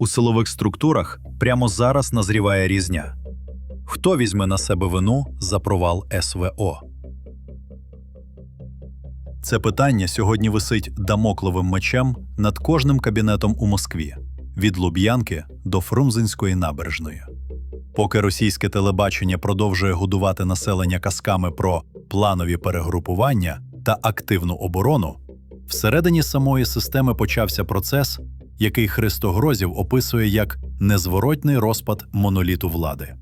У силових структурах прямо зараз назріває різня. Хто візьме на себе вину за провал СВО? Це питання сьогодні висить дамокловим мечем над кожним кабінетом у Москві від Луб'янки до Фрунзенської набережної. Поки російське телебачення продовжує годувати населення казками про планові перегрупування та активну оборону, всередині самої системи почався процес, який Христо Грозів описує як незворотний розпад моноліту влади.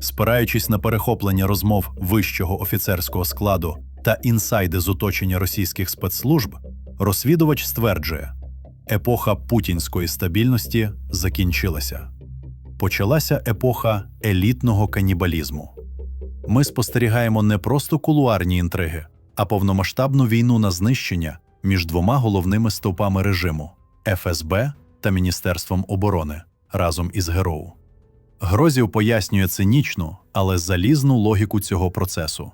Спираючись на перехоплення розмов вищого офіцерського складу та інсайди з оточення російських спецслужб, розвідувач стверджує, епоха путінської стабільності закінчилася. Почалася епоха елітного канібалізму. Ми спостерігаємо не просто кулуарні інтриги, а повномасштабну війну на знищення між двома головними стовпами режиму ФСБ та Міністерством оборони разом із ГРОУ. Грозів пояснює цинічну, але залізну логіку цього процесу.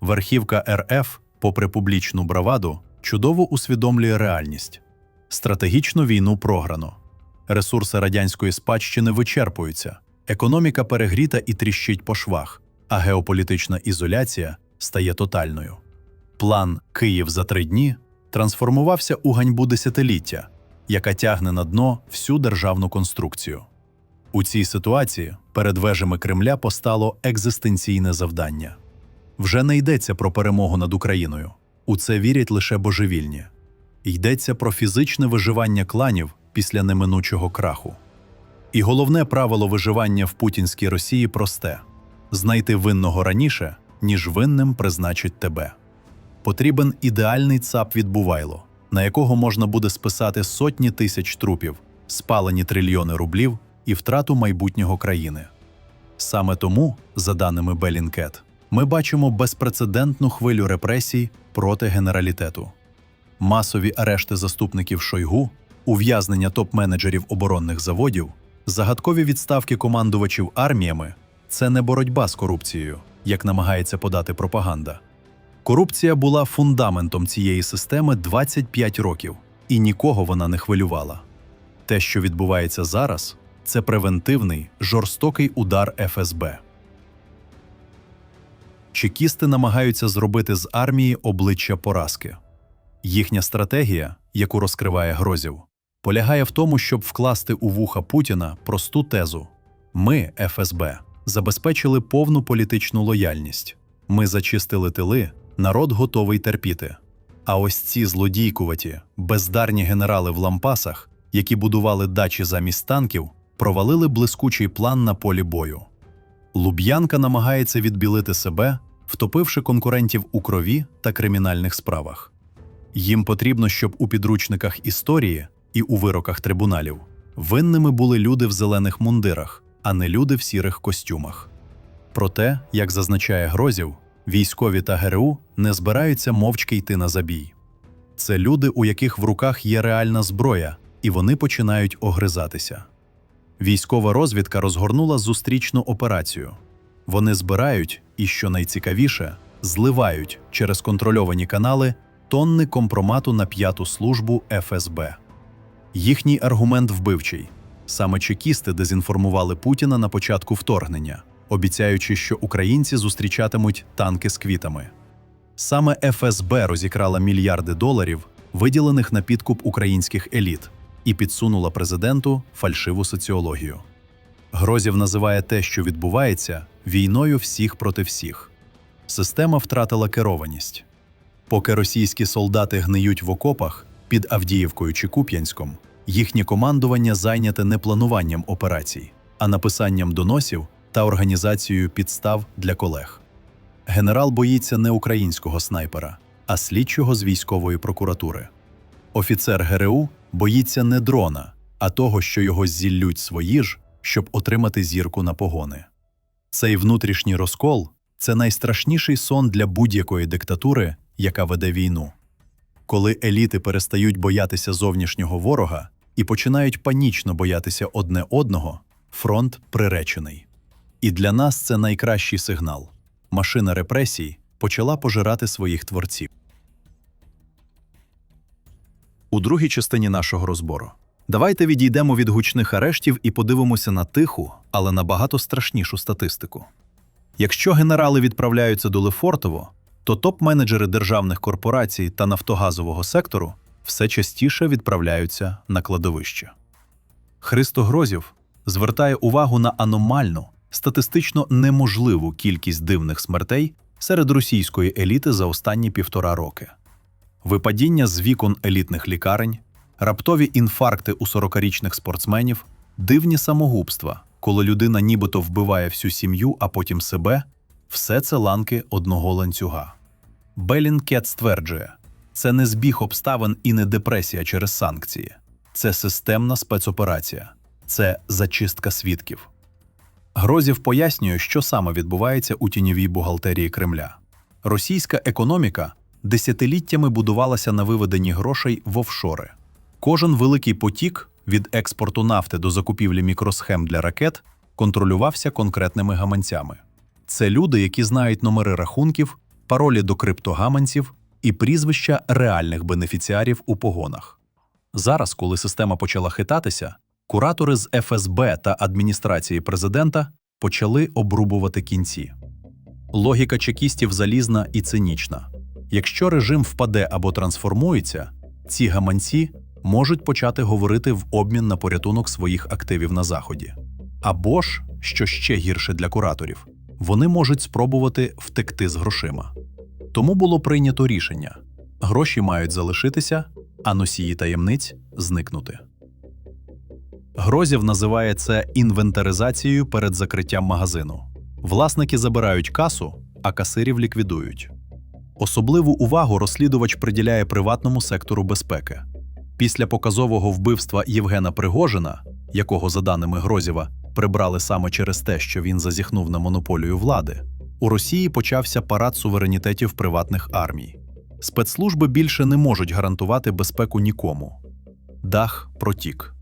Верхівка РФ, попри публічну браваду, чудово усвідомлює реальність. Стратегічну війну програно. Ресурси радянської спадщини вичерпуються, економіка перегріта і тріщить по швах, а геополітична ізоляція стає тотальною. План Київ за три дні трансформувався у ганьбу десятиліття, яка тягне на дно всю державну конструкцію. У цій ситуації перед вежами Кремля постало екзистенційне завдання. Вже не йдеться про перемогу над Україною. У це вірять лише божевільні. Йдеться про фізичне виживання кланів після неминучого краху. І головне правило виживання в путінській Росії просте: знайти винного раніше, ніж винним призначить тебе. Потрібен ідеальний цап відбувайло, на якого можна буде списати сотні тисяч трупів, спалені трильйони рублів і втрату майбутнього країни. Саме тому, за даними Белінкет, ми бачимо безпрецедентну хвилю репресій проти генералітету. Масові арешти заступників Шойгу, ув'язнення топ-менеджерів оборонних заводів, загадкові відставки командувачів арміями це не боротьба з корупцією, як намагається подати пропаганда. Корупція була фундаментом цієї системи 25 років, і нікого вона не хвилювала. Те, що відбувається зараз, це превентивний, жорстокий удар ФСБ. Чекісти намагаються зробити з армії обличчя поразки. Їхня стратегія, яку розкриває Грозів, полягає в тому, щоб вкласти у вуха Путіна просту тезу: ми, ФСБ, забезпечили повну політичну лояльність. Ми зачистили тили, народ готовий терпіти. А ось ці злодійкуваті, бездарні генерали в лампасах, які будували дачі замість танків, провалили блискучий план на полі бою. Луб'янка намагається відбілити себе, втопивши конкурентів у крові та кримінальних справах. Їм потрібно, щоб у підручниках історії і у вироках трибуналів винними були люди в зелених мундирах, а не люди в сірих костюмах. Проте, як зазначає Грозів, військові та ГРУ не збираються мовчки йти на забій. Це люди, у яких в руках є реальна зброя, і вони починають огризатися. Військова розвідка розгорнула зустрічну операцію. Вони збирають і, що найцікавіше, зливають через контрольовані канали тонни компромату на п'яту службу ФСБ. Їхній аргумент вбивчий. Саме чекісти дезінформували Путіна на початку вторгнення, обіцяючи, що українці зустрічатимуть танки з квітами. Саме ФСБ розікрала мільярди доларів, виділених на підкуп українських еліт, і підсунула президенту фальшиву соціологію. Грозів називає те, що відбувається, війною всіх проти всіх. Система втратила керованість. Поки російські солдати гниють в окопах під Авдіївкою чи Куп'янськом, їхнє командування зайняте не плануванням операцій, а написанням доносів та організацією підстав для колег. Генерал боїться не українського снайпера, а слідчого з військової прокуратури. Офіцер ГРУ боїться не дрона, а того, що його зіллють свої ж, щоб отримати зірку на погони. Цей внутрішній розкол це найстрашніший сон для будь-якої диктатури, яка веде війну. Коли еліти перестають боятися зовнішнього ворога і починають панічно боятися одне одного, фронт приречений. І для нас це найкращий сигнал. Машина репресій почала пожирати своїх творців. У другій частині нашого розбору Давайте відійдемо від гучних арештів і подивимося на тиху, але набагато страшнішу статистику. Якщо генерали відправляються до Лефортово, то топ-менеджери державних корпорацій та нафтогазового сектору все частіше відправляються на кладовище. Христо Грозів звертає увагу на аномальну, статистично неможливу кількість дивних смертей серед російської еліти за останні півтора роки. Випадіння з вікон елітних лікарень, раптові інфаркти у 40-річних спортсменів, дивні самогубства, коли людина нібито вбиває всю сім'ю, а потім себе все це ланки одного ланцюга. Белінкет стверджує, це не збіг обставин і не депресія через санкції, це системна спецоперація, це зачистка свідків. Грозів пояснює, що саме відбувається у тіньовій бухгалтерії Кремля. Російська економіка десятиліттями будувалася на виведенні грошей в офшори. Кожен великий потік від експорту нафти до закупівлі мікросхем для ракет контролювався конкретними гаманцями. Це люди, які знають номери рахунків, паролі до криптогаманців і прізвища реальних бенефіціарів у погонах. Зараз, коли система почала хитатися, куратори з ФСБ та адміністрації президента почали обрубувати кінці. Логіка чекістів залізна і цинічна. Якщо режим впаде або трансформується, ці гаманці можуть почати говорити в обмін на порятунок своїх активів на заході. Або ж, що ще гірше для кураторів, вони можуть спробувати втекти з грошима. Тому було прийнято рішення: гроші мають залишитися, а носії таємниць зникнути. Грозів називає це інвентаризацією перед закриттям магазину. Власники забирають касу, а касирів ліквідують. Особливу увагу розслідувач приділяє приватному сектору безпеки. Після показового вбивства Євгена Пригожина, якого, за даними Грозєва, прибрали саме через те, що він зазіхнув на монополію влади, у Росії почався парад суверенітетів приватних армій. Спецслужби більше не можуть гарантувати безпеку нікому. Дах протік.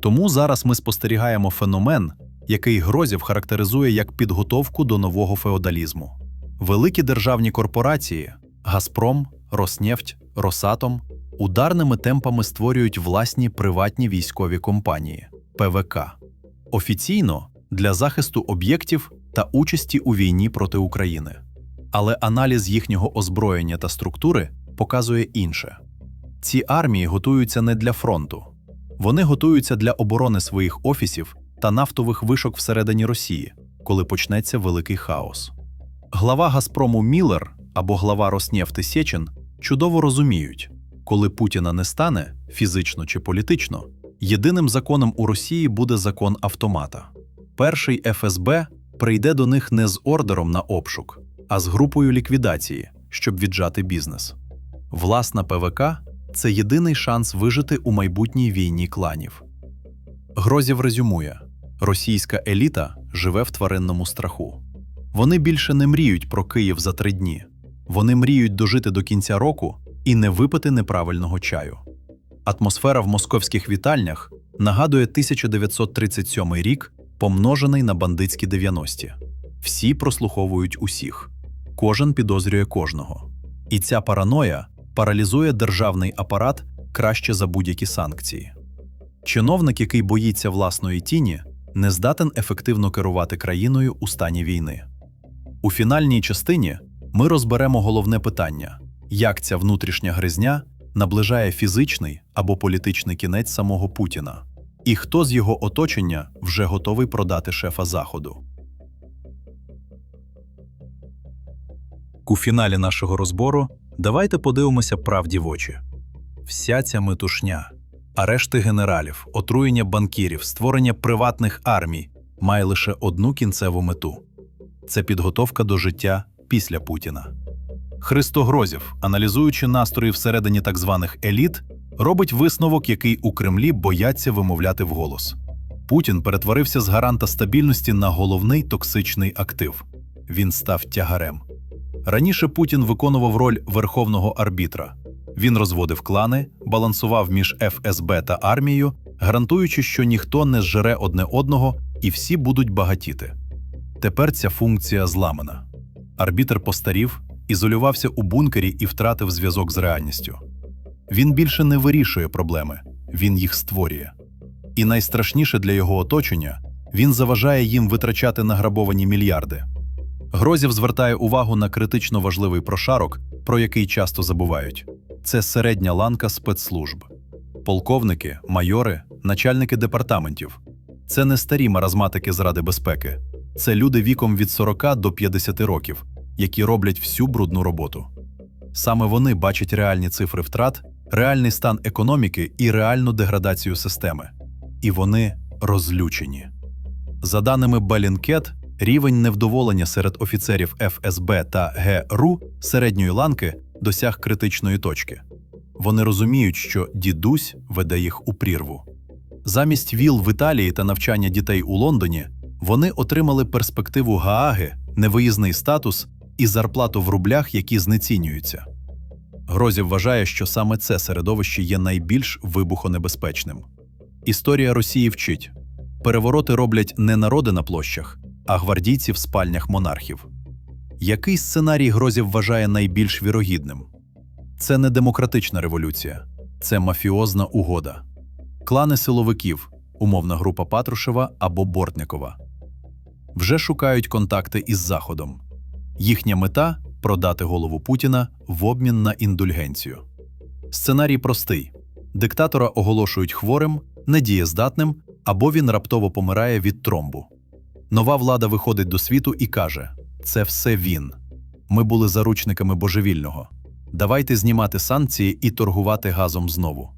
Тому зараз ми спостерігаємо феномен, який Грозів характеризує як підготовку до нового феодалізму. Великі державні корпорації Газпром, Роснефть, Росатом ударними темпами створюють власні приватні військові компанії ПВК офіційно для захисту об'єктів та участі у війні проти України. Але аналіз їхнього озброєння та структури показує інше: ці армії готуються не для фронту, вони готуються для оборони своїх офісів та нафтових вишок всередині Росії, коли почнеться великий хаос. Глава Газпрому Міллер або глава Роснефти Сєчин чудово розуміють, коли Путіна не стане фізично чи політично, єдиним законом у Росії буде закон автомата. Перший ФСБ прийде до них не з ордером на обшук, а з групою ліквідації, щоб віджати бізнес. Власна ПВК це єдиний шанс вижити у майбутній війні кланів. Грозів резюмує: російська еліта живе в тваринному страху. Вони більше не мріють про Київ за три дні. Вони мріють дожити до кінця року і не випити неправильного чаю. Атмосфера в московських вітальнях нагадує 1937 рік, помножений на бандитські 90-ті. Всі прослуховують усіх, кожен підозрює кожного. І ця параноя паралізує державний апарат краще за будь-які санкції. Чиновник, який боїться власної тіні, не здатен ефективно керувати країною у стані війни. У фінальній частині ми розберемо головне питання: як ця внутрішня гризня наближає фізичний або політичний кінець самого Путіна, і хто з його оточення вже готовий продати шефа Заходу. У фіналі нашого розбору давайте подивимося правді в очі. Вся ця метушня, арешти генералів, отруєння банкірів, створення приватних армій має лише одну кінцеву мету це підготовка до життя після Путіна. Христо Грозів, аналізуючи настрої всередині так званих еліт, робить висновок, який у Кремлі бояться вимовляти вголос. Путін перетворився з гаранта стабільності на головний токсичний актив. Він став тягарем. Раніше Путін виконував роль верховного арбітра. Він розводив клани, балансував між ФСБ та армією, гарантуючи, що ніхто не зжере одне одного і всі будуть багатіти. Тепер ця функція зламана. Арбітр постарів, ізолювався у бункері і втратив зв'язок з реальністю. Він більше не вирішує проблеми, він їх створює. І найстрашніше для його оточення він заважає їм витрачати награбовані мільярди. Грозів звертає увагу на критично важливий прошарок, про який часто забувають це середня ланка спецслужб. Полковники, майори, начальники департаментів. Це не старі маразматики з Ради безпеки, це люди віком від 40 до 50 років, які роблять всю брудну роботу. Саме вони бачать реальні цифри втрат, реальний стан економіки і реальну деградацію системи. І вони розлючені. За даними Белінкет, рівень невдоволення серед офіцерів ФСБ та ГРУ середньої ланки досяг критичної точки. Вони розуміють, що дідусь веде їх у прірву. Замість віл в Італії та навчання дітей у Лондоні вони отримали перспективу Гааги, невиїзний статус і зарплату в рублях, які знецінюються. Грозів вважає, що саме це середовище є найбільш вибухонебезпечним. Історія Росії вчить перевороти роблять не народи на площах, а гвардійці в спальнях монархів. Який сценарій Грозів вважає найбільш вірогідним? Це не демократична революція, це мафіозна угода. Клани силовиків, умовна група Патрушева або Бортникова, вже шукають контакти із Заходом. Їхня мета продати голову Путіна в обмін на індульгенцію. Сценарій простий: диктатора оголошують хворим, недієздатним, або він раптово помирає від тромбу. Нова влада виходить до світу і каже: це все він. Ми були заручниками божевільного. Давайте знімати санкції і торгувати газом знову.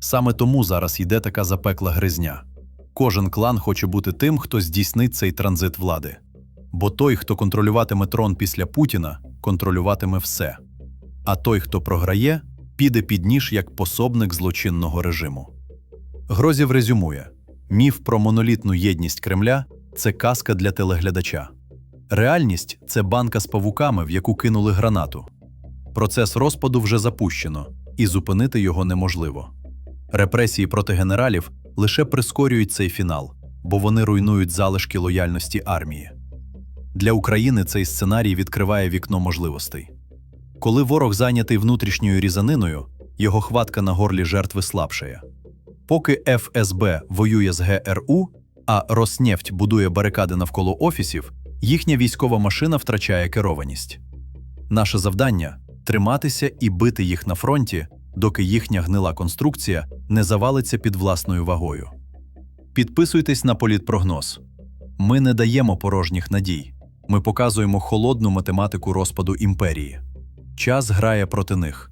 Саме тому зараз йде така запекла гризня. Кожен клан хоче бути тим, хто здійснить цей транзит влади. Бо той, хто контролюватиме трон після Путіна, контролюватиме все. А той, хто програє, піде під ніж як пособник злочинного режиму. Грозів резюмує: міф про монолітну єдність Кремля це казка для телеглядача. Реальність це банка з павуками, в яку кинули гранату. Процес розпаду вже запущено, і зупинити його неможливо. Репресії проти генералів лише прискорюють цей фінал, бо вони руйнують залишки лояльності армії. Для України цей сценарій відкриває вікно можливостей. Коли ворог зайнятий внутрішньою різаниною, його хватка на горлі жертви слабшає. Поки ФСБ воює з ГРУ, а Роснефть будує барикади навколо офісів, їхня військова машина втрачає керованість. Наше завдання триматися і бити їх на фронті, доки їхня гнила конструкція не завалиться під власною вагою. Підписуйтесь на політпрогноз. Ми не даємо порожніх надій. Ми показуємо холодну математику розпаду імперії. Час грає проти них.